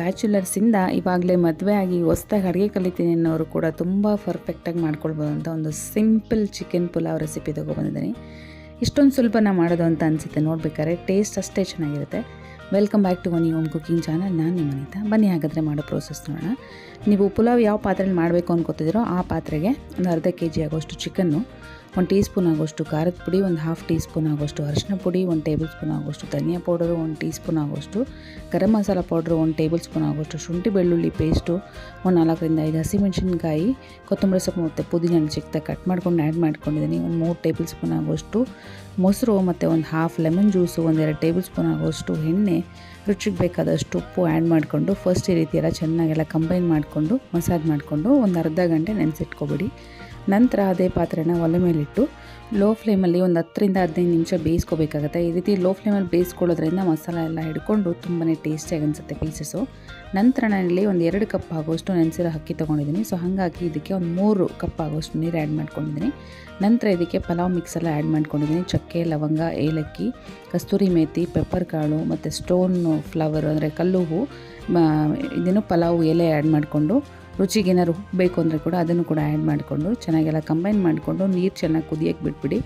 ಬ್ಯಾಚುಲರ್ಸಿಂದ ಇವಾಗಲೇ ಮದುವೆ ಆಗಿ ಹೊಸ್ದಾಗಿ ಅಡುಗೆ ಕಲಿತೀನಿ ಅನ್ನೋರು ಕೂಡ ತುಂಬ ಪರ್ಫೆಕ್ಟಾಗಿ ಮಾಡ್ಕೊಳ್ಬೋದು ಅಂತ ಒಂದು ಸಿಂಪಲ್ ಚಿಕನ್ ಪುಲಾವ್ ರೆಸಿಪಿ ತೊಗೊಬಂದಿದ್ದೀನಿ ಇಷ್ಟೊಂದು ಸುಲಭನ ಮಾಡೋದು ಅಂತ ಅನಿಸುತ್ತೆ, ನೋಡ್ಬೇಕಾದ್ರೆ ಟೇಸ್ಟ್ ಅಷ್ಟೇ ಚೆನ್ನಾಗಿರುತ್ತೆ. Welcome back to one home cooking channel ನಾನು ನಿಮ್ಮ ಅನಿತಾ. ಬನ್ನಿ ಹಾಗಾದರೆ ಮಾಡೋ ಪ್ರೋಸೆಸ್ ನೋಡೋಣ. ನೀವು ಪುಲಾವ್ ಯಾವ ಪಾತ್ರೆಯಲ್ಲಿ ಮಾಡಬೇಕು ಅನ್ಕೋತಿದ್ದೀರೋ ಆ ಪಾತ್ರೆಗೆ ಒಂದು ಅರ್ಧ ಕೆ ಜಿ ಆಗೋಷ್ಟು ಚಿಕನ್ನು ಒಂದು ಟೀ ಸ್ಪೂನ್ ಆಗೋಷ್ಟು ಖಾರದ ಪುಡಿ, ಒಂದು ಹಾಫ್ ಟೀ ಸ್ಪೂನ್ ಆಗೋಷ್ಟು ಅರಿಶಿನ ಪುಡಿ, ಒಂದು ಟೇಬಲ್ ಸ್ಪೂನ್ ಆಗೋಷ್ಟು ಧನಿಯಾ ಪೌಡರು ಒಂದು ಟೀ ಸ್ಪೂನ್ ಆಗೋಷ್ಟು ಗರಂ ಮಸಾಲ ಪೌಡ್ರು ಒಂದು ಟೇಬಲ್ ಸ್ಪೂನ್ ಆಗೋಷ್ಟು ಶುಂಠಿ ಬೆಳ್ಳುಳ್ಳಿ ಪೇಸ್ಟು ಒಂದು ನಾಲ್ಕರಿಂದ ಐದು ಹಸಿಮೆಣಸಿನ್ಕಾಯಿ, ಕೊತ್ತಂಬರಿ ಸೊಪ್ಪು ಮತ್ತು ಪುದೀನ ಚಿಕ್ಕದಾಗಿ ಕಟ್ ಮಾಡ್ಕೊಂಡು ಆ್ಯಡ್ ಮಾಡ್ಕೊಂಡಿದ್ದೀನಿ. ಒಂದು ಮೂರು ಟೇಬಲ್ ಸ್ಪೂನ್ ಆಗೋಷ್ಟು ಮೊಸರು ಮತ್ತು ಒಂದು ಹಾಫ್ ಲೆಮನ್ ಜ್ಯೂಸು ಒಂದೆರಡು ಟೇಬಲ್ ಸ್ಪೂನ್ ಆಗೋಷ್ಟು ಎಣ್ಣೆ, ರುಚಿಗೆ ಬೇಕಾದಷ್ಟು ಉಪ್ಪು ಆ್ಯಡ್ ಮಾಡಿಕೊಂಡು ಫಸ್ಟ್ ಈ ರೀತಿಯೆಲ್ಲ ಚೆನ್ನಾಗೆಲ್ಲ ಕಂಬೈನ್ ಮಾಡಿಕೊಂಡು ಮಸಾಜ್ ಮಾಡಿಕೊಂಡು ಒಂದು ಅರ್ಧ ಗಂಟೆ ನೆನೆಸಿಟ್ಕೊಬಿಡಿ. ನಂತರ ಅದೇ ಪಾತ್ರೆನ ಒಲೆ ಮೇಲಿಟ್ಟು ಲೋ ಫ್ಲೇಮಲ್ಲಿ ಒಂದು ಹತ್ತರಿಂದ ಹದಿನೈದು ನಿಮಿಷ ಬೇಯಿಸ್ಕೋಬೇಕಾಗತ್ತೆ. ಈ ರೀತಿ ಲೋ ಫ್ಲೇಮಲ್ಲಿ ಬೇಯಿಸ್ಕೊಳ್ಳೋದ್ರಿಂದ ಮಸಾಲ ಎಲ್ಲ ಹಿಡ್ಕೊಂಡು ತುಂಬಾ ಟೇಸ್ಟಿಯಾಗಿ ಅನಿಸುತ್ತೆ ಪೀಸಸ್ಸು ನಂತರ ನಾನಿಲ್ಲಿ ಒಂದು ಎರಡು ಕಪ್ ಆಗೋಷ್ಟು ನೆನೆಸಿರೋ ಅಕ್ಕಿ ತೊಗೊಂಡಿದ್ದೀನಿ. ಸೊ ಹಾಗಾಗಿ ಇದಕ್ಕೆ ಒಂದು ಮೂರು ಕಪ್ ಆಗೋಷ್ಟು ನೀರು ಆ್ಯಡ್ ಮಾಡ್ಕೊಂಡಿದ್ದೀನಿ. ನಂತರ ಇದಕ್ಕೆ ಪಲಾವ್ ಮಿಕ್ಸ್ ಎಲ್ಲ ಆ್ಯಡ್ ಮಾಡ್ಕೊಂಡಿದ್ದೀನಿ. ಚಕ್ಕೆ, ಲವಂಗ, ಏಲಕ್ಕಿ, ಕಸ್ತೂರಿ ಮೇಥಿ ಪೆಪ್ಪರ್ ಕಾಳು ಮತ್ತು ಸ್ಟೋನ್ ಫ್ಲವರ್ ಅಂದರೆ ಕಲ್ಲು ಹೂ ಇದನ್ನು ಪಲಾವ್ ಎಲೆ ಆ್ಯಡ್ ಮಾಡಿಕೊಂಡು ರುಚಿಗೆ ಏನಾದ್ರು ಬೇಕು ಅಂದರೆ ಕೂಡ ಅದನ್ನು ಕೂಡ ಆ್ಯಡ್ ಮಾಡಿಕೊಂಡು, ಚೆನ್ನಾಗೆಲ್ಲ ಕಂಬೈನ್ ಮಾಡಿಕೊಂಡು ನೀರು ಚೆನ್ನಾಗಿ ಕುದಿಯೋಕ್ಕೆ ಬಿಟ್ಬಿಡಿ.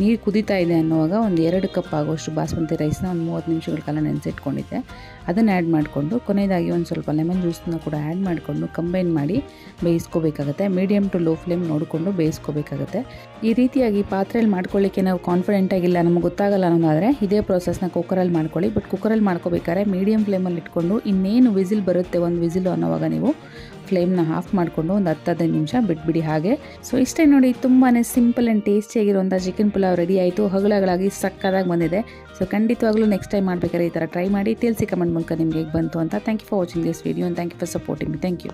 ನೀರು ಕುದೀತಾ ಇದೆ ಅನ್ನುವಾಗ ಒಂದು ಎರಡು ಕಪ್ ಆಗೋಷ್ಟು ಬಾಸ್ಮತಿ ರೈಸ್ನ ಒಂದು ಮೂವತ್ತು ನಿಮಿಷಗಳ ಕಾಲ ನೆನೆಸಿಟ್ಕೊಂಡಿದ್ದೆ. ಅದನ್ನು ಆ್ಯಡ್ ಮಾಡಿಕೊಂಡು, ಕೊನೆಯದಾಗಿ ಒಂದು ಸ್ವಲ್ಪ ಲೆಮನ್ ಜ್ಯೂಸನ್ನ ಕೂಡ ಆ್ಯಡ್ ಮಾಡಿಕೊಂಡು ಕಂಬೈನ್ ಮಾಡಿ ಬೇಯಿಸ್ಕೋಬೇಕಾಗತ್ತೆ. ಮೀಡಿಯಮ್ ಟು ಲೋ ಫ್ಲೇಮ್ ನೋಡಿಕೊಂಡು ಬೇಯಿಸ್ಕೋಬೇಕಾಗತ್ತೆ. ಈ ರೀತಿಯಾಗಿ ಪಾತ್ರೆಯಲ್ಲಿ ಮಾಡ್ಕೊಳ್ಳಿಕ್ಕೆ ನಾವು ಕಾನ್ಫಿಡೆಂಟ್ ಆಗಿಲ್ಲ, ನಮಗೆ ಗೊತ್ತಾಗಲ್ಲ ಅನ್ನೋದಾದರೆ ಇದೇ ಪ್ರೋಸೆಸ್ನ ಕುಕ್ಕರಲ್ಲಿ ಮಾಡ್ಕೊಳ್ಳಿ. ಬಟ್ ಕುಕ್ಕರಲ್ಲಿ ಮಾಡ್ಕೋಬೇಕಾದ್ರೆ ಮೀಡಿಯಮ್ ಫ್ಲೇಮಲ್ಲಿ ಇಟ್ಕೊಂಡು ಇನ್ನೇನು ವಿಸಿಲ್ ಬರುತ್ತೆ ಒಂದು ವಿಸಿಲು ಅನ್ನೋವಾಗ ನೀವು ಫ್ಲೇಮ್ನ ಆಫ್ ಮಾಡಿಕೊಂಡು ಒಂದು ಹತ್ತು ಹದಿನೈದು ನಿಮಿಷ ಬಿಟ್ಬಿಡಿ ಹಾಗೆ. ಸೊ ಇಷ್ಟೇ ನೋಡಿ ತುಂಬಾ ಸಿಂಪಲ್ ಆ್ಯಂಡ್ ಟೇಸ್ಟಿಯಾಗಿರುವಂಥ ಚಿಕನ್ ರೆಡಿ ಆಯಿತು ಹಗಳಗಳಾಗಿ ಸಕ್ಕದಾಗಿ ಬಂದಿದೆ. ಸೊ ಖಂಡಿತವಾಗ್ಲೂ ನೆಕ್ಸ್ಟ್ ಟೈಮ್ ಮಾಡಬೇಕಾದ್ರೆ ಈ ಥರ ಟ್ರೈ ಮಾಡಿ, ತಿಳಿಸಿ ಕಮೆಂಟ್ ಮೂಲಕ ನಿಮಗೆ ಬಂತು ಅಂತ. Thank you for watching this video and thank you for supporting thank you